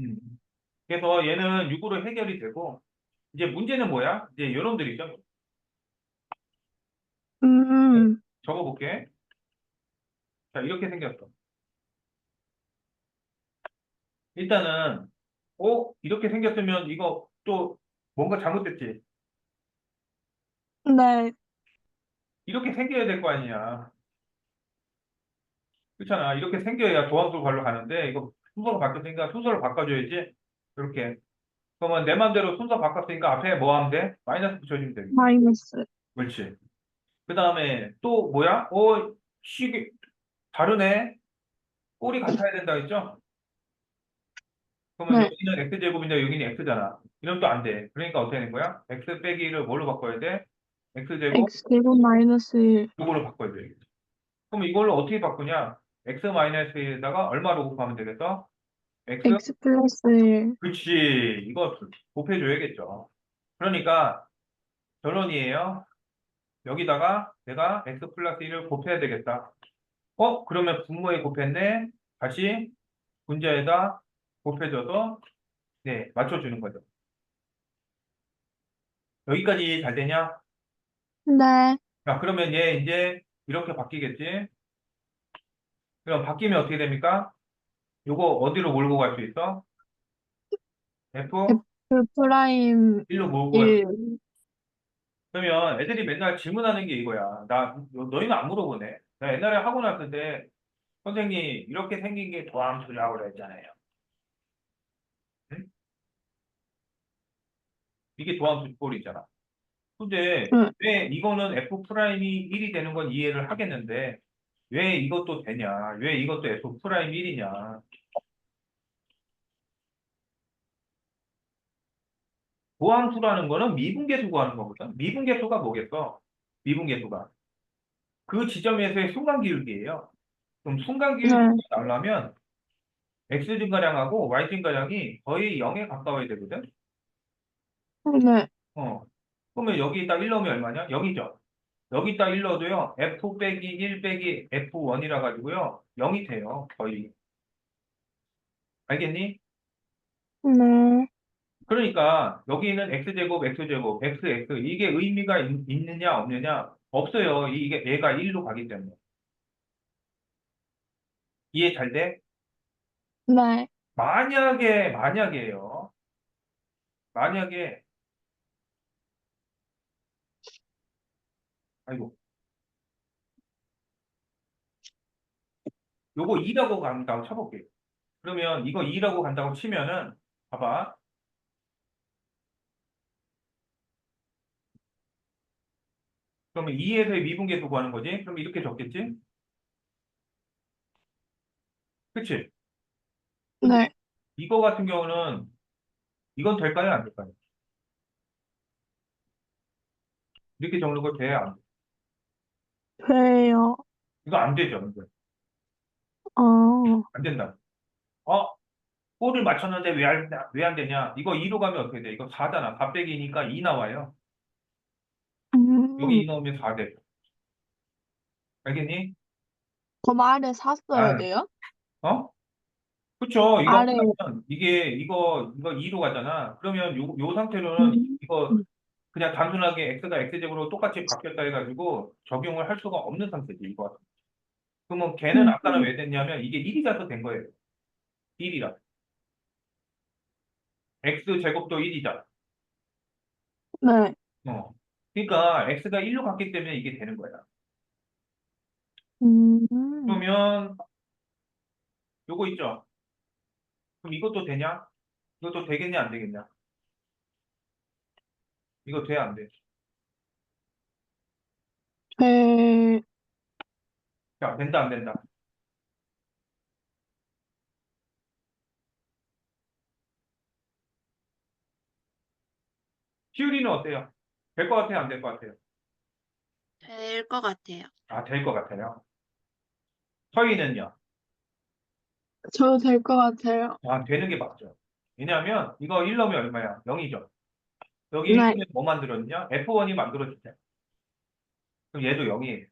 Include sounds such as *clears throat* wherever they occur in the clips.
음. 그래서 얘는 6으로 해결이 되고 이제 문제는 뭐야? 이제 여러분들이죠. 음, 적어볼게. 자, 이렇게 생겼어. 일단은, 어? 이렇게 생겼으면 이거 또 뭔가 잘못됐지? 네, 이렇게 생겨야 될 거 아니야. 그렇잖아. 이렇게 생겨야 도함수 관로 가는데, 이거 순서가 바뀌었으니까 순서를 바꿔줘야지. 이렇게. 그러면 내 맘대로 순서 바꿨으니까 앞에 뭐 하면 돼? 마이너스 붙여주면 돼. 마이너스. 그렇지. 그 다음에 또 뭐야? 어, 시계, 다르네? 꼴이 같아야 된다 했죠? 그러면 네. 여기는 x제곱인데 여기는 x잖아. 이러면 또 안 돼. 그러니까 어떻게 하는 거야? x 빼기를 뭘로 바꿔야 돼? x제곱 x 제곱 마이너스 1. 이걸로 바꿔야 돼. 그럼 이걸로 어떻게 바꾸냐? X 마이너스 1에다가 얼마로 곱하면 되겠어? x? x 플러스 1. 그렇지. 이거 곱해줘야겠죠. 그러니까 결론이에요. 여기다가 내가 x 플러스 1을 곱해야 되겠다. 어? 그러면 분모에 곱했네. 다시 분자에다 곱해줘서 네 맞춰주는 거죠. 여기까지 잘 되냐? 네, 자, 그러면 얘 이제 이렇게 바뀌겠지? 그럼 바뀌면 어떻게 됩니까? 요거 어디로 몰고 갈 수 있어? F F 프라임 1로 몰고 갈 1. 그러면 애들이 맨날 질문하는 게 이거야. 나, 너- 너희는 안 물어보네. 나 옛날에 하고 났을 때, 선생님, 이렇게 생긴 게 도함수라고 그랬잖아요. 응? 이게 도함수 꼴이잖아. 근데, 응. 왜 이거는 F 프라임이 1이 되는 건 이해를 하겠는데, 왜 이것도 되냐? 왜 이것도 F 프라임 1이냐? 도함수라는 거는 미분계수 구하는 거거든. 미분계수가 뭐겠어? 미분계수가. 그 지점에서의 순간 기울기예요. 그럼 순간 네. 나오려면 x 증가량하고 y 증가량이 거의 0에 가까워야 되거든. 네, 어. 그러면 여기다 1 넣으면 얼마냐? 0이죠. 여기다 1 넣어도요. f 빼기 1 빼기 f1이라 가지고요. 0이 돼요. 거의. 알겠니? 네. 그러니까 여기는 x제곱, x제곱, xx 이게 의미가 있, 있느냐 없느냐 없어요. 이게 얘가 1로 가기 때문에. 이해 잘 돼? 네. 만약에 만약에요. 만약에 아이고 요거 2라고 간다고 쳐볼게요. 그러면 이거 2라고 간다고 치면은 봐봐. 그러면 2에서의 미분계수 구하는 거지? 그럼 이렇게 적겠지? 그치? 네. 이거 같은 경우는 이건 될까요? 안 될까요? 이렇게 적는 거 돼? 안 돼? 돼요. 이거 안 되죠. 이거. 어, 안 된다. 어? 꼴을 맞췄는데 왜 안, 왜안 되냐? 이거 2로 가면 어떻게 돼? 이거 4잖아. 4 빼기니까 2 나와요. 음, 여기 2 넣으면 4 돼. 알겠니? 그럼 아래 샀어야 아. 돼요? 어? 그쵸. 이거 아래. 하면 이게 이거 이거 2로 가잖아. 그러면 요, 요 상태로는 음. 이거 그냥 단순하게 x가 x제곱으로 똑같이 바뀌었다 해가지고 적용을 할 수가 없는 상태지 이거. 그러면 걔는 음. 아까는 왜 됐냐면 이게 1이라서 된 거예요. 1이라. x 제곱도 1이잖아. 네. 어. 그러니까 x가 1로 갔기 때문에 이게 되는 거야. 음, 그러면 요거 있죠. 그럼 이것도 되냐? 이것도 되겠냐 안 되겠냐? 이거 돼 안 돼? 돼, 자, 된다 안 된다? 시우리는 어때요? 될 것 같아요? 안 될 것 같아요? 될 것 같아요. 아, 될 것 같아요. 서희는요? 저될것 같아요. 아, 되는 게 맞죠. 왜냐하면 이거 1 넣으면 얼마야? 0이죠. 여기 네. 1은 뭐 만들었냐? F1이 만들어주죠. 그럼 얘도 0이에요.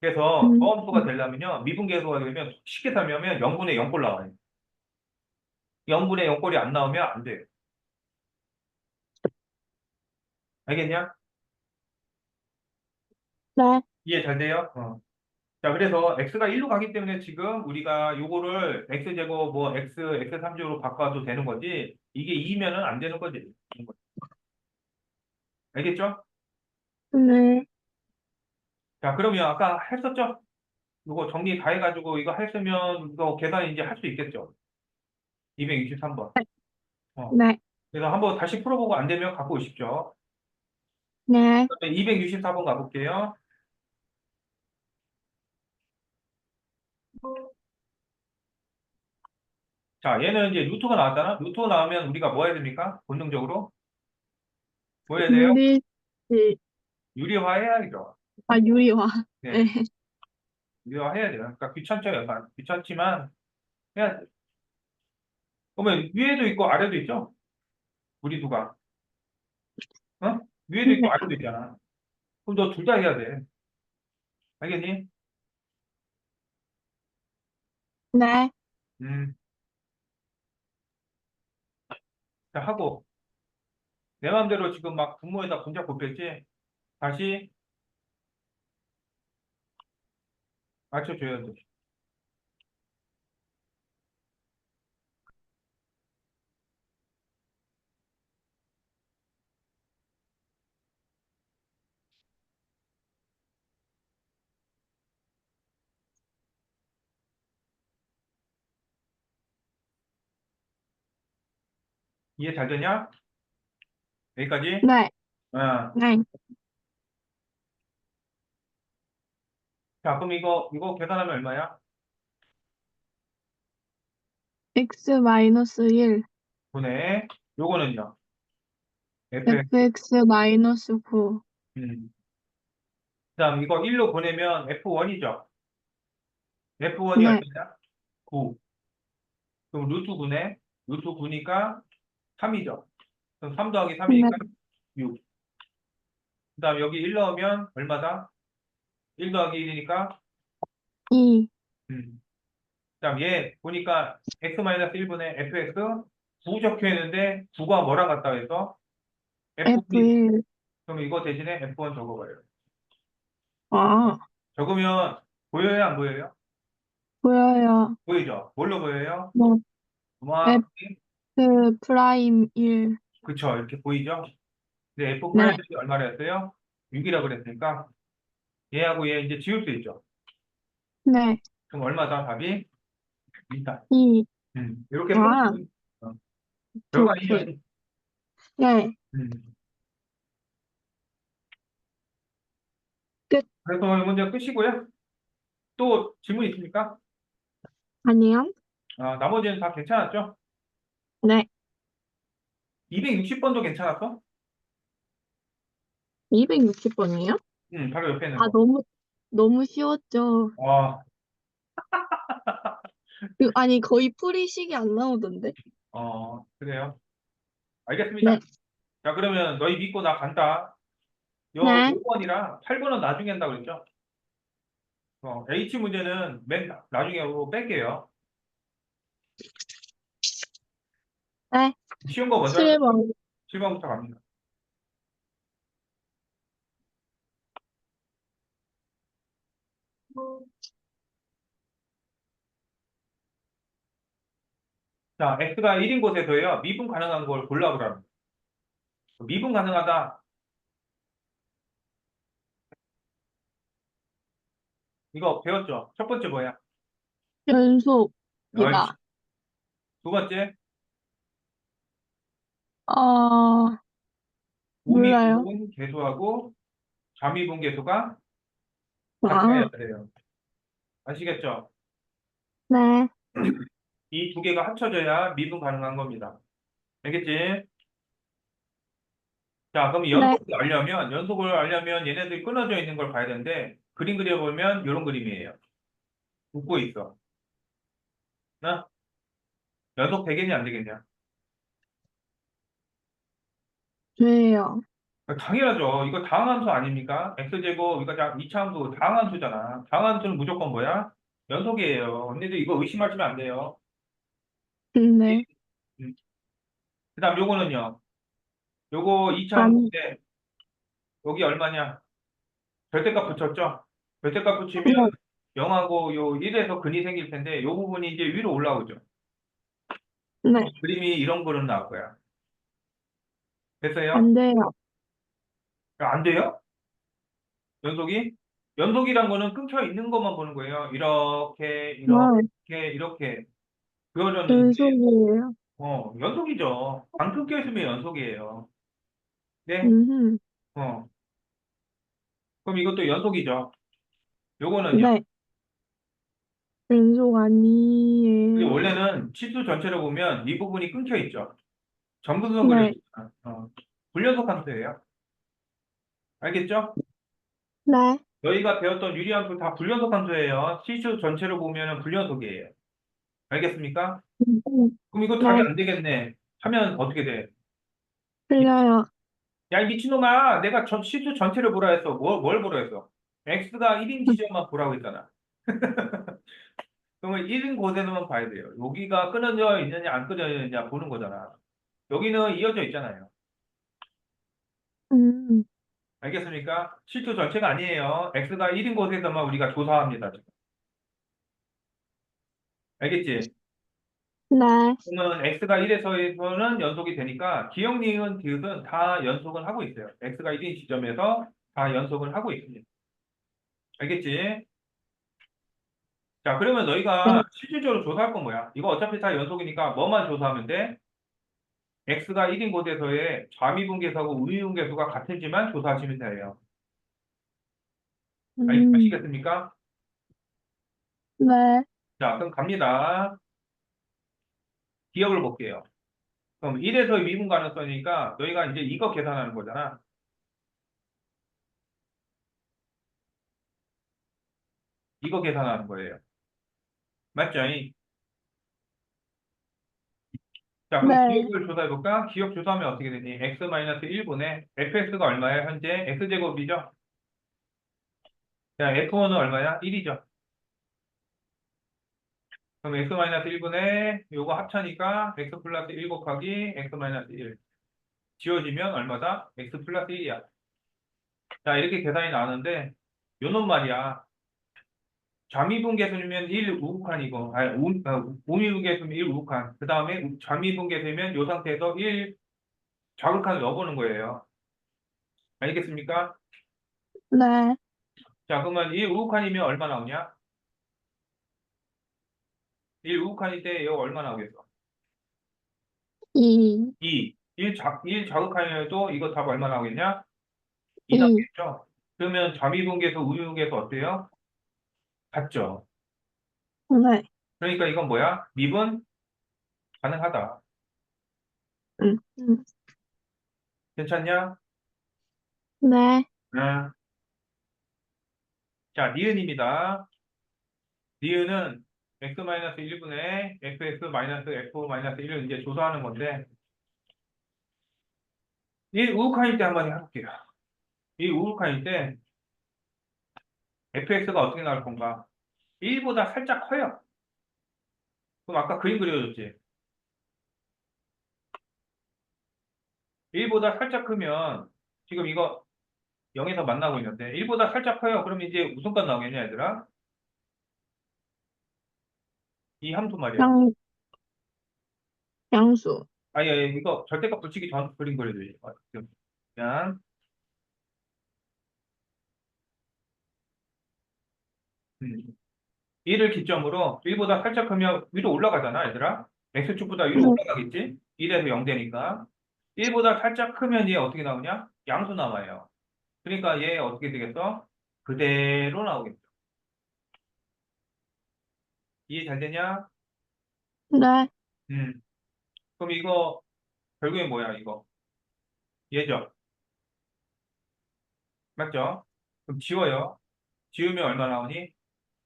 그래서 음. 저함수가 되려면요. 미분계수가 되면 쉽게 설명하면 0분의 0꼴 나와요. 0분의 0꼴이 안 나오면 안 돼요. 알겠냐? 네. 이해 잘 돼요? 어. 자, 그래서 x가 1로 가기 때문에 지금 우리가 요거를 x제곱 뭐 x, x3제곱으로 바꿔도 되는 거지 이게 2면은 안 되는 거지. 알겠죠? 네. 자, 그러면 아까 했었죠? 이거 정리 다 해가지고 이거 했으면 이거 계산 이제 할 수 있겠죠? 263번. 네. 그래서 한번 다시 풀어보고 안 되면 갖고 오십시오. 네. 264번 가볼게요. 자, 얘는 이제 루트가 나왔잖아. 루트가 나오면 우리가 뭐 해야 됩니까? 본능적으로? 뭐 해야 돼요? 유리, 씨- 유리화 해야죠. 아, 유리화. 네. 네. 유리화 해야 돼요. 그러니까 귀찮죠, 약간. 귀찮지만 해야 돼. 그러면 위에도 있고 아래도 있죠? 우리 두가. 어? 위에도 있고 네. 아래도 있잖아. 그럼 너 둘 다 해야 돼. 알겠니? 네. 음. 자, 하고. 내 마음대로 지금 막 분모에다 분자 곱했지? 다시 맞춰줘야 돼. 이해 잘 되냐? 여기까지? 네. 어. 네. 자, 그럼 이거, 이거 계산하면 얼마야? x 마이너스 1, 분의, 요거는요? f, fx 마이너스 9. 음. 그 다음 이거 1로 보내면 F1이죠? F1이 네. 얼마냐? 9. 그럼 루트 9네? 루트 9니까 3이죠? 그럼 3 더하기 3이니까 6. 그 다음 여기 1 넣으면 얼마다? 1 더하기 1이니까 2. 음. 그 다음 얘 보니까 x-1분의 fx 9 적혀 있는데 9가 뭐랑 같다고 해서 F1. F1. 그럼 이거 대신에 F1 적어봐요. 아, 적으면 보여요? 안 보여요? 보여요. 보이죠? 뭘로 보여요? 뭐, 정확히 F 프라임 1. 그쵸 이렇게 보이죠? 근데 F 네. 프라임이 얼마나 했어요? 6이라고 그랬으니까 얘하고 얘 이제 지울 수 있죠? 네. 그럼 얼마다 답이? 2다. 2. 음, 이렇게 아. 풀면 어. 아니죠? 오케이. 네. 음. 끝. 그래서 이 문제 끝이고요. 또 질문 있습니까? 아니요. 아, 나머지는 다 괜찮았죠? 네. 260번도 괜찮았어? 260번이에요? 음, 바로 옆에 있는 아, 거. 너무, 너무 쉬웠죠. 와, 그, 아니, 거의 풀이식이 안 나오던데. 어, 그래요. 알겠습니다. 네. 자, 그러면 너희 믿고 나 간다. 요 네. 5번이랑 8번은 나중에 한다고 그랬죠? 어, H 문제는 맨 나- 나중에로 뺄게요. 네. 쉬운 거 먼저 7번. 7번부터 갑니다. 자, X가 1인 곳에서요, 미분 가능한 걸 골라보라는 거예요. 미분 가능하다. 이거 배웠죠? 첫 번째 뭐야? 옳지. 두 번째, 어, 몰라요. 우미분 계수하고 좌미분 계수가 아, 같아야 돼요. 아시겠죠? 네. *clears throat* 이 두 개가 합쳐져야 미분 가능한 겁니다. 알겠지? 자, 그럼 연속을 알려면, 연속을 알려면 얘네들이 끊어져 있는 걸 봐야 되는데, 그림 그려보면 이런 그림이에요. 웃고 있어. 나? 연속 되겠냐, 안 되겠냐? 돼요. 당연하죠. 이거 다항함수 아닙니까? x제곱, 이거 자, 이차함수 다항함수잖아. 다항함수는 무조건 뭐야? 연속이에요. 언니들 이거 의심하시면 안 돼요. 네. 그 다음 요거는요. 요거 안- 2차인데 여기 얼마냐? 절대값 붙였죠? 절대값 붙이면 0하고 요 1에서 근이 생길 텐데 요 부분이 이제 위로 올라오죠. 네. 그림이 이런 그림 나올 거야. 됐어요? 안 돼요. 안 돼요? 연속이? 연속이란 거는 끊겨 있는 것만 보는 거예요. 이렇게, 네. 이렇게, 이렇게. 그거는 연속이에요. 어, 연속이죠. 안 끊겨 있으면 연속이에요. 네? 음. 어. 그럼 이것도 연속이죠. 요거는요. 네. 연속 아니에요. 원래는 치수 전체를 보면 이 부분이 끊겨 있죠. 점근선 그려 네. 있잖아. 어. 불연속 함수예요. 알겠죠? 네. 너희가 배웠던 유리함수 다 불연속 함수예요. 치수 전체를 보면 불연속이에요. 알겠습니까? 음, 그럼 이거 답이 네. 안 되겠네. 하면 어떻게 돼? 틀려요. 야, 이 미친놈아. 내가 전, 시수 전체를 보라 했어. 뭘, 뭘 보라 했어? x가 1인 지점만 보라고 했잖아. *laughs* 그러면 1인 곳에서만 봐야 돼요. 여기가 끊어져 있느냐, 안 끊어져 있느냐 보는 거잖아. 여기는 이어져 있잖아요. 음. 알겠습니까? 시수 전체가 아니에요. x가 1인 곳에서만 우리가 조사합니다. 지금. 알겠지? 네. 그러면 x가 1에서에서는 연속이 되니까 기억, 니은, 디귿은 다 연속을 하고 있어요. x가 1인 지점에서 다 연속을 하고 있습니다. 알겠지? 자, 그러면 너희가 네. 실질적으로 조사할 건 뭐야? 이거 어차피 다 연속이니까 뭐만 조사하면 돼? X가 1인 곳에서의 좌미분계수하고 우미분계수가 같은지만 조사하시면 돼요. 알- 음. 아시겠습니까? 네. 자, 그럼 갑니다. 기억을 볼게요. 그럼 1에서의 미분 가능성이니까 너희가 이제 이거 계산하는 거잖아. 이거 계산하는 거예요. 맞죠? 자, 그럼 네. 기억을 조사해볼까? 기억 조사하면 어떻게 되니? x-1분의 fx가 얼마야? 현재 x제곱이죠? 자, f1은 얼마야? 1이죠? 그럼 x-1분의 요거 합차니까 x 플러스 1 곱하기 x-1 지워지면 얼마다? x 플러스 1이야. 자, 이렇게 계산이 나오는데 요놈 말이야. 좌미분계수면 1 우극한이고, 아니, 우, 어, 우미분계수면 1 우극한. 그 다음에 좌미분계되면 요 상태에서 1 좌극한을 넣어보는 거예요. 알겠습니까? 네. 자, 그러면 1 우극한이면 얼마 나오냐? 1 우극한일 때 이거 얼마 나오겠어? 이. 2. 1 자, 1 자극한이어도 이거 답 얼마 나오겠냐? 2 이. 나오겠죠? 그러면 좌미분계수, 우미분계수 어때요? 같죠? 네. 그러니까 이건 뭐야? 미분 가능하다. 음. 음. 괜찮냐? 네. 네. 자, 니은입니다. 니은은 x-1분의 fx-f-1을 이제 조사하는 건데 1 우극한일 때 한번 해볼게요. 1 우극한일 때 fx가 어떻게 나올 건가? 1보다 살짝 커요. 그럼 아까 그림 그려줬지? 1보다 살짝 크면 지금 이거 0에서 만나고 있는데 1보다 살짝 커요. 그럼 이제 무슨 값 나오겠냐 얘들아? 이 함수 말이야. 양, 양수. 아니, 아니 이거 절대값 붙이기 전 그림 그려줘야지. 어, 지금. 그냥 음. 1을 기점으로 1보다 살짝 크면 위로 올라가잖아, 얘들아. x축보다 위로 음. 올라가겠지? 1에서 0 되니까. 1보다 살짝 크면 얘 어떻게 나오냐? 양수 나와요. 그러니까 얘 어떻게 되겠어? 그대로 나오겠죠. 이해 잘 되냐? 네. 음. 그럼 이거 결국에 뭐야, 이거? 얘죠? 맞죠? 그럼 지워요. 지우면 얼마 나오니?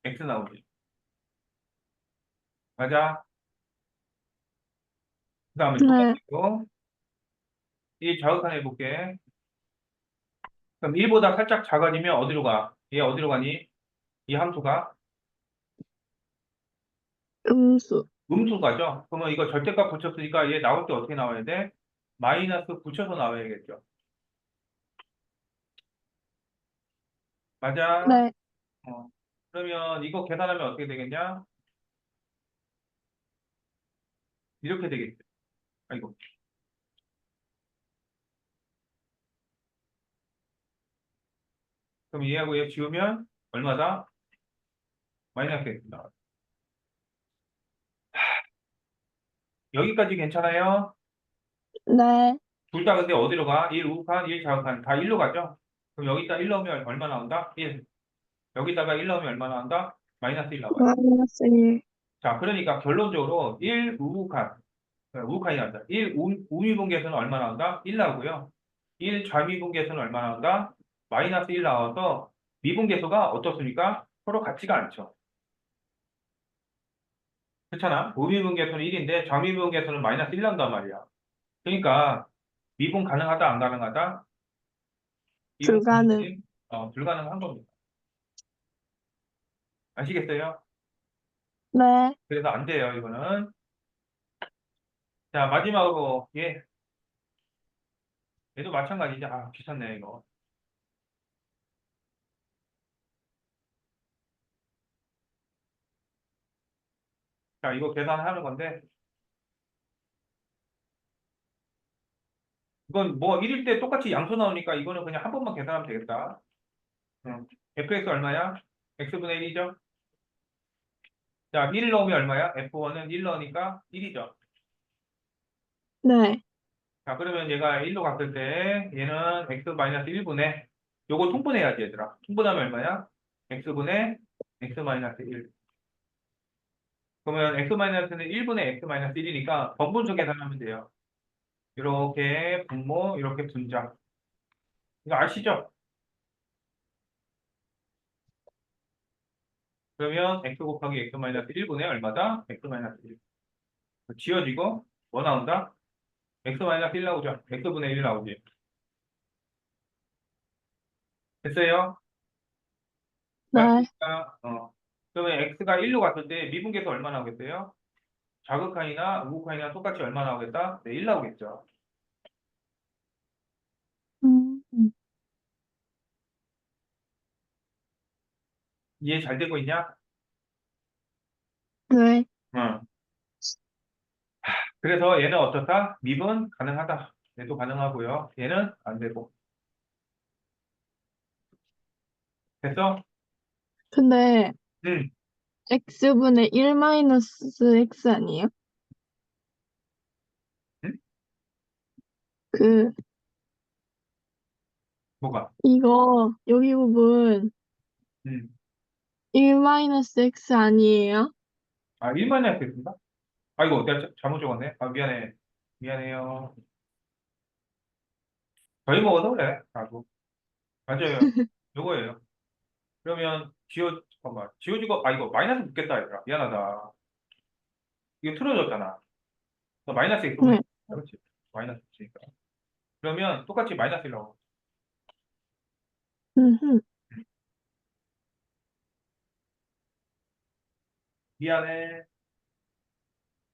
X 나오지. 맞아? 그 다음에 네. 똑같고 이 자극한 해볼게. 그럼 1보다 살짝 작아지면 어디로 가? 얘 어디로 가니? 이 함수가 음수. 음수 가죠? 그러면 이거 절대값 붙였으니까 얘 나올 때 어떻게 나와야 돼? 마이너스 붙여서 나와야겠죠. 맞아? 네. 어. 그러면 이거 계산하면 어떻게 되겠냐? 이렇게 되겠죠. 아이고. 그럼 얘하고 얘 지우면 얼마다? 마이너스 X 나와. 여기까지 괜찮아요? 네. 둘 다 근데 어디로 가? 1 우극한, 1 자극한 다 1로 가죠? 그럼 여기다 1 넣으면 얼마 나온다? 1. 여기다가 1 넣으면 얼마 나온다? 마이너스 1 나와요. 마이너스 1. 자, 그러니까 결론적으로 1 우극한, 어, 우극한이 나온다. 1 우, 우미분계수는 얼마 나온다? 1 나오고요. 1 좌미분계수는 얼마 나온다? 마이너스 1 나와서 미분계수가 어떻습니까? 서로 같지가 않죠. 그렇잖아. 우미분계수는 1인데 좌미분계수는 마이너스 1 나온단 말이야. 그러니까 미분 가능하다 안 가능하다? 불가능. 어, 불가능한 겁니다. 아시겠어요? 네. 그래서 안 돼요, 이거는. 자, 마지막으로, 얘. 얘도 마찬가지죠. 아, 귀찮네, 이거. 자, 이거 계산하는 건데. 이건 뭐 1일 때 똑같이 양수 나오니까 이거는 그냥 한 번만 계산하면 되겠다. 응. fx 얼마야? x분의 1이죠? 자, 1 넣으면 얼마야? f1은 1 넣으니까 1이죠. 네. 자, 그러면 얘가 1로 갔을 때 얘는 x-1분의 요거 통분해야지 얘들아. 통분하면 얼마야? x분의 x-1. 그러면 x-는 1분의 x-1이니까 번분수 계산하면 돼요. 이렇게 분모, 이렇게 분자. 이거 아시죠? 그러면 x 곱하기 x-1분의 얼마다? x-1. 지워지고 뭐 나온다? x-1 나오죠. x분의 1 나오지. 됐어요? 네. 자, 어. 그러면 x가 1로 갔을 때 미분계수 얼마 나오겠어요? 자극한이나 우극한이나 똑같이 얼마 나오겠다? 네, 1 나오겠죠. 음. 이해 잘 되고 있냐? 네. 응. 그래서 얘는 어떻다? 미분 가능하다. 얘도 가능하고요. 얘는 안 되고. 됐어? 근데 응. x분의 1 마이너스 x 아니에요? 응? 그 뭐가? 이거 여기 부분 응. 1 마이너스 x 아니에요? 아, 1만 해야겠습니다. 아이고, 내가 자- 잘못 적었네. 아, 미안해. 미안해요. 저희 먹어서 그래. 라고. 맞아요. *laughs* 요거예요. 그러면 지워, 잠깐만. 지워지고, 아, 이거 마이너스 붙겠다, 얘들아. 미안하다. 이거 틀어졌잖아. 너 마이너스 있고, 네. 그렇지. 마이너스 붙으니까. 그러면 똑같이 마이너스 1라고. 음 미안해.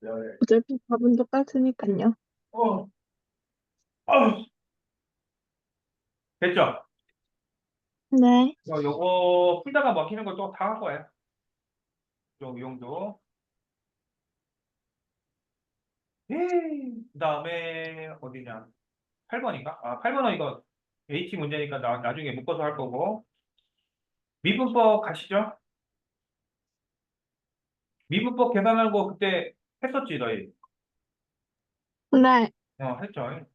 미안해. 어차피 답은 똑같으니까요. 어. 아우. 됐죠? 네. 어, 요거 풀다가 먹히는 거 또 다 할 거예요. 요 용도. 예. 그 다음에 어디냐? 8번인가? 아, 8번은 이거 H 문제니까 나, 나중에 묶어서 할 거고. 미분법 가시죠? 미분법 계산하는 거 그때 했었지, 너희? 네. 어, 했죠.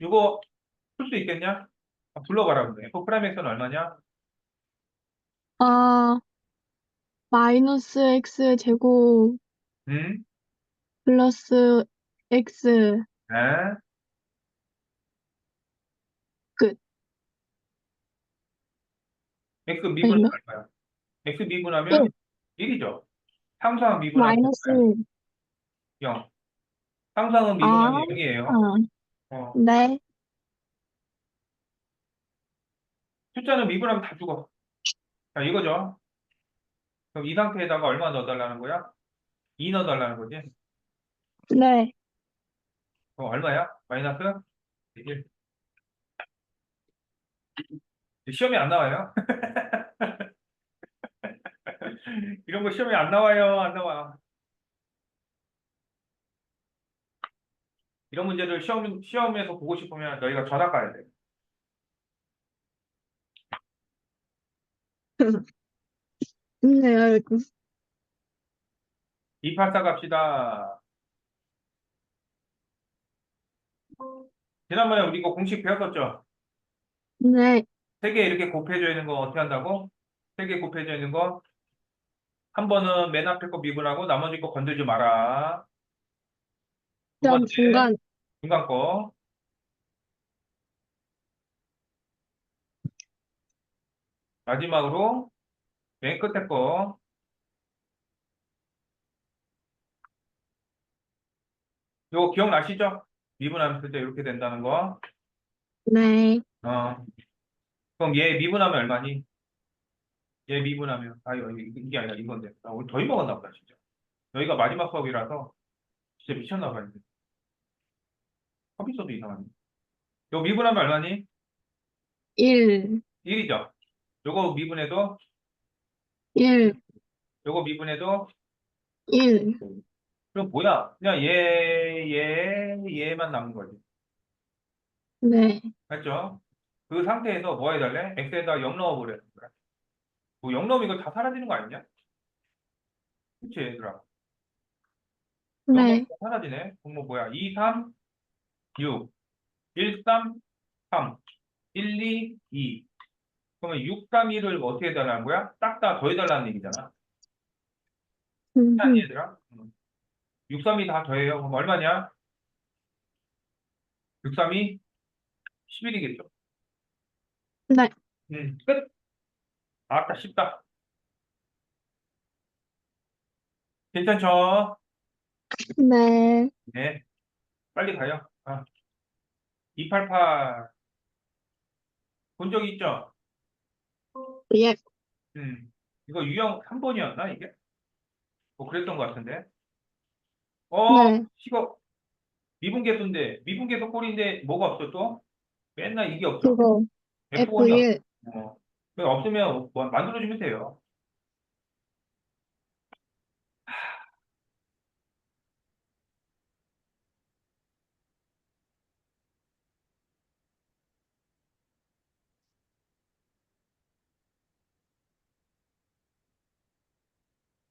이거 풀 수 있겠냐? 아, 불러봐라, 그래. F 프라임 X는 얼마냐? 아, 마이너스 x 제곱 응? 플러스 x 네? 끝. X 미분은? 얼마야? X 미분하면 1이죠. 상수항 미분하면 마이너스 0. 상수항은 미분하면 아, 0이에요. 아, 어. 네. 숫자는 미분하면 다 죽어. 자, 이거죠. 그럼 이 상태에다가 얼마 넣어달라는 거야? 2 넣어달라는 거지. 네. 그럼 얼마야? 마이너스 1. 시험에 안 나와요? *laughs* 이런 거 시험에 안 나와요, 안 나와. 이런 문제들 시험, 시험에서 보고 싶으면 너희가 전학 가야 돼. 네, 알고. 284 갑시다. 지난번에 우리 이거 공식 배웠었죠? 네, 세 개 이렇게 곱해져 있는 거 어떻게 한다고? 세 개 곱해져 있는 거. 한 번은 맨 앞에 거 미분하고 나머지 거 건들지 마라. 두 그다음 번째, 중간, 중간 거. 마지막으로 맨 끝에 거. 요거 기억나시죠? 미분하면 때 이렇게 된다는 거. 네, 어. 그럼 얘 미분하면 얼마니? 얘 미분하면 아 이거 이게 아니라 이건데. 아, 우리 더위 먹었나 보다 진짜. 여기가 마지막 수업이라서 진짜 미쳤나 봐요. 컴퓨터도 이상하네. 요 미분하면 얼마니? 1, 1이죠. 요거 미분해도 1, 요거 미분해도 1. 그럼 뭐야? 그냥 얘, 얘, 얘만 남은 거지. 네, 맞죠? 그 상태에서 뭐 해달래? x에다 0 넣어버리는 거야. 뭐0 넣으면 이거 다 사라지는 거 아니냐? 그치, 얘들아? 네, 다 사라지네. 그럼 뭐 뭐야? 2, 3, 6, 1, 3, 3, 1, 2, 2. 그러면 6, 3, 2를 어떻게 해달라는 거야? 딱 다 더해달라는 얘기잖아. 음, 아니, 얘들아? 6, 3이 다 더해요. 그럼 얼마냐? 6, 3이 11이겠죠? 네, 음, 끝. 아따, 쉽다. 괜찮죠? 네, 네. 빨리 가요. 아. 288. 본 적 있죠? 예, 음. 이거 유형 3번이었나, 이게? 뭐 그랬던 것 같은데. 어, 네. 이거 미분계수인데, 미분계수 꼴인데 뭐가 없어 또? 맨날 이게 없어. 그거, F1이야. F1. 어. 없으면 뭐 만들어주면 돼요.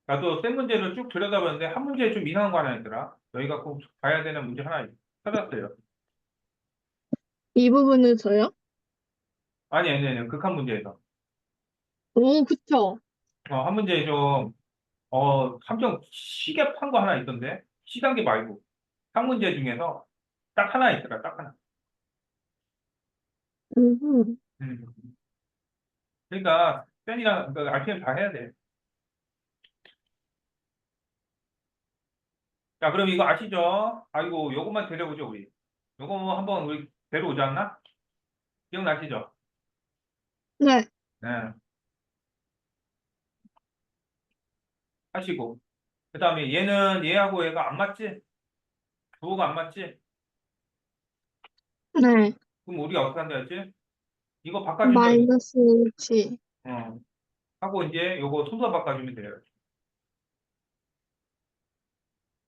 나도 센 문제를 쭉 들여다봤는데 한 문제에 좀 이상한 거 하나 있더라. 너희가 꼭 봐야 되는 문제 하나 찾았어요. 이 부분은 저요? 아니, 아니, 아니, 극한 문제에서. 오, 그쵸. 어, 한 문제에 좀, 어, 함정 시계 판 거 하나 있던데? 시단계 말고. 한 문제 중에서 딱 하나 있더라, 딱 하나. 음, 음. 그러니까, 센이랑, 그, RPM 다 해야 돼. 자, 그럼 이거 아시죠? 아이고, 요것만 데려오죠, 우리. 요거 뭐 한번 우리 데려오지 않나? 기억나시죠? 네, 네. 하시고. 그 다음에 얘는 얘하고 얘가 안 맞지? 부호가 안 맞지? 네. 그럼 우리가 어떻게 한다 했지? 이거 바꿔주면 마이너스 1. 어. 하고 이제 요거 순서 바꿔주면 돼요.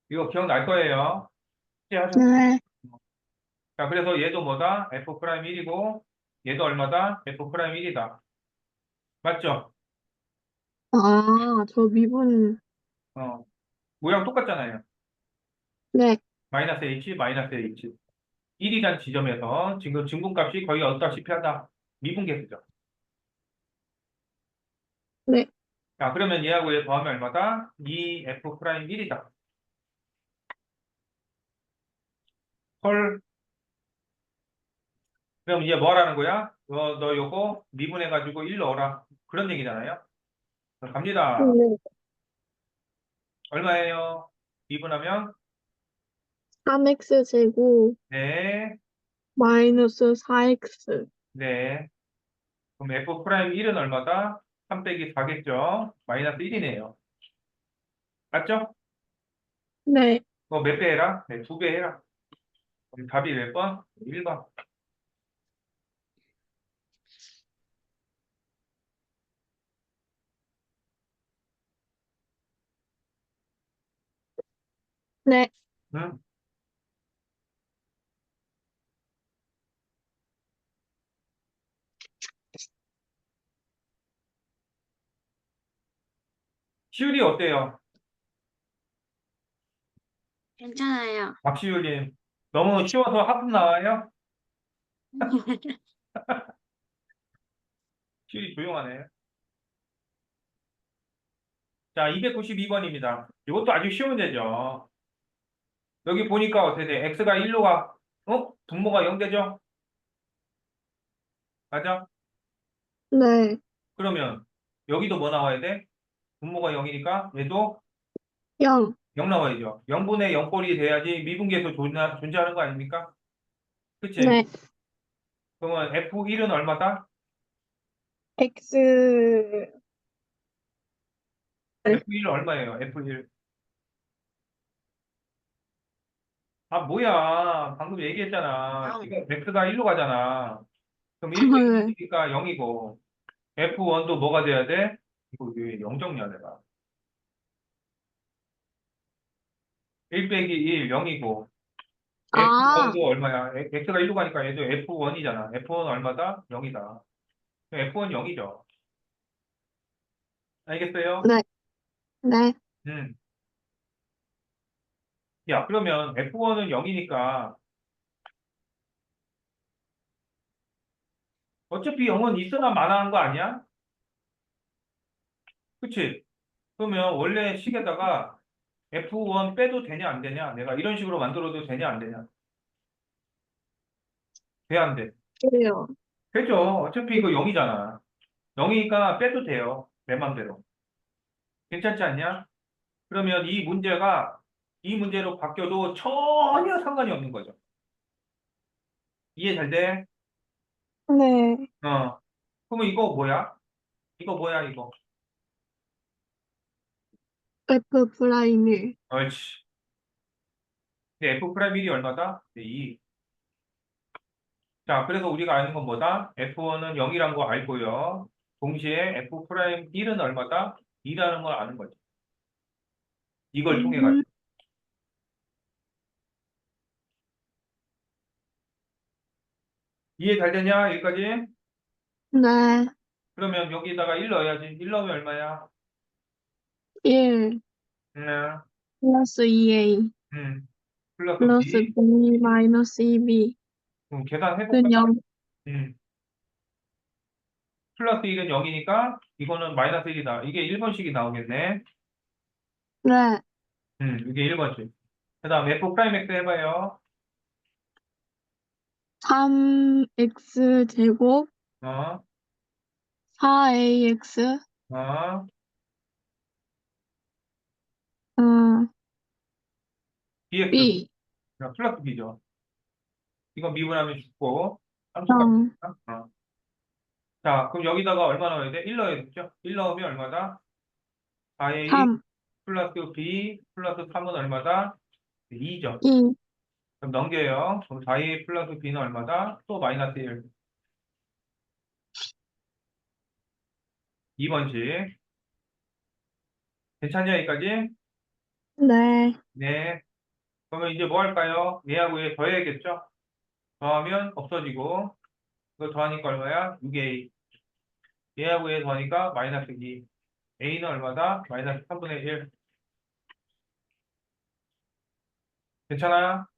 이거 기억날 거예요. 하죠. 네, 자, 그래서 얘도 뭐다? f 프라임 1이고 얘도 얼마다? f 프라임 1이다. 맞죠? 아, 저 미분, 어. 모양 똑같잖아요. 네, 마이너스 h, 마이너스 h. 1이란 지점에서 지금 증분값이 거의 얻다시피 하다. 미분계수죠. 네. 자, 그러면 얘하고 얘 더하면 얼마다? 2f 프라임 1이다. 헐. 그럼 이제 뭐 하라는 거야? 너, 너 요거 미분해가지고 1 넣어라. 그런 얘기잖아요. 자, 갑니다. 네. 얼마예요? 미분하면? 3x 제곱 네, 마이너스 4x. 네. 그럼 f 프라임 1은 얼마다? 3 빼기 4겠죠? 마이너스 1이네요. 맞죠? 네, 뭐몇배 해라? 네, 두 배 해라. 그럼 답이 몇 번? 1번. 네. 응? 시율이 어때요? 괜찮아요. 박시율님. 너무 쉬워서 하품 나와요? *laughs* 시율이 조용하네. 자, 292번입니다. 이것도 아주 쉬운 문제죠. 여기 보니까 어떻게 돼? x가 1로 가, 어? 분모가 0 되죠? 맞아? 네. 그러면 여기도 뭐 나와야 돼? 분모가 0이니까 얘도 0. 0 나와야죠. 0분의 0꼴이 돼야지 미분계에서 존재, 존재하는 거 아닙니까? 그치? 네. 그러면 F1은 얼마다? X. 네. F1 얼마예요? F1. 아, 뭐야. 방금 얘기했잖아. 영. 지금 X가 1로 가잖아. 그럼 1 네. 빼기 1이니까 0이고. F1도 뭐가 돼야 돼? 이거 왜 0 정리야, 내가. 1 빼기 1, 0이고. 아. F1도 얼마야? 에- X가 1로 가니까 얘도 F1이잖아. F1 얼마다? 0이다. F1 0이죠. 알겠어요? 네. 네. 음. 야, 그러면 F1은 0이니까 어차피 0은 있으나 마나한 거 아니야? 그치? 그러면 원래 식에다가 F1 빼도 되냐 안 되냐? 내가 이런 식으로 만들어도 되냐 안 되냐? 돼 안 돼? 그래요. 되죠. 어차피 이거 0이잖아. 0이니까 빼도 돼요. 내 맘대로. 괜찮지 않냐? 그러면 이 문제가 이 문제로 바뀌어도 전혀 상관이 없는 거죠. 이해 잘 돼? 네. 어. 그러면 이거 뭐야? 이거 뭐야, 이거? F 프라임 1. 옳지. 근데 F 프라임 1이 얼마다? 네, 2. 자, 그래서 우리가 아는 건 뭐다? F1은 0이란 거 알고요. 동시에 F 프라임 1은 얼마다? 2라는 걸 아는 거지. 이걸 통해 가지고. 이해 잘 되냐? 여기까지? 네. 그러면 여기다가 1 넣어야지. 1 넣으면 얼마야? 1 음, 플러스 2A 음. 플러스 플러스 B. B 마이너스 2B 그럼 계산해볼까? 는 0. 음. 플러스 1은 0이니까 이거는 마이너스 1이다. 이게 1번씩이 나오겠네. 네. 음, 이게 1번씩. 그 다음 F 프라임 X 해봐요. 3X 제곱 어, 4AX 어, 어, BX. B 자, 플러스 B죠. 이건 미분하면 죽고. 영. 함수값이니까. 어. 자, 그럼 여기다가 얼마 넣어야 돼? 1 넣어야겠죠? 1 넣으면 얼마다? 4A 3 플러스 B 플러스 3은 얼마다? 2죠. 2 그럼 넘겨요. 그럼 4A 플러스 B는 얼마다? 또 마이너스 1. 2번씩. 괜찮냐, 여기까지? 네. 네. 그러면 이제 뭐 할까요? 얘하고 얘 더해야겠죠? 더하면 없어지고, 이거 더하니까 얼마야? 6A. 얘하고 얘 더하니까 마이너스 2. A는 얼마다? 마이너스 3분의 1. 괜찮아?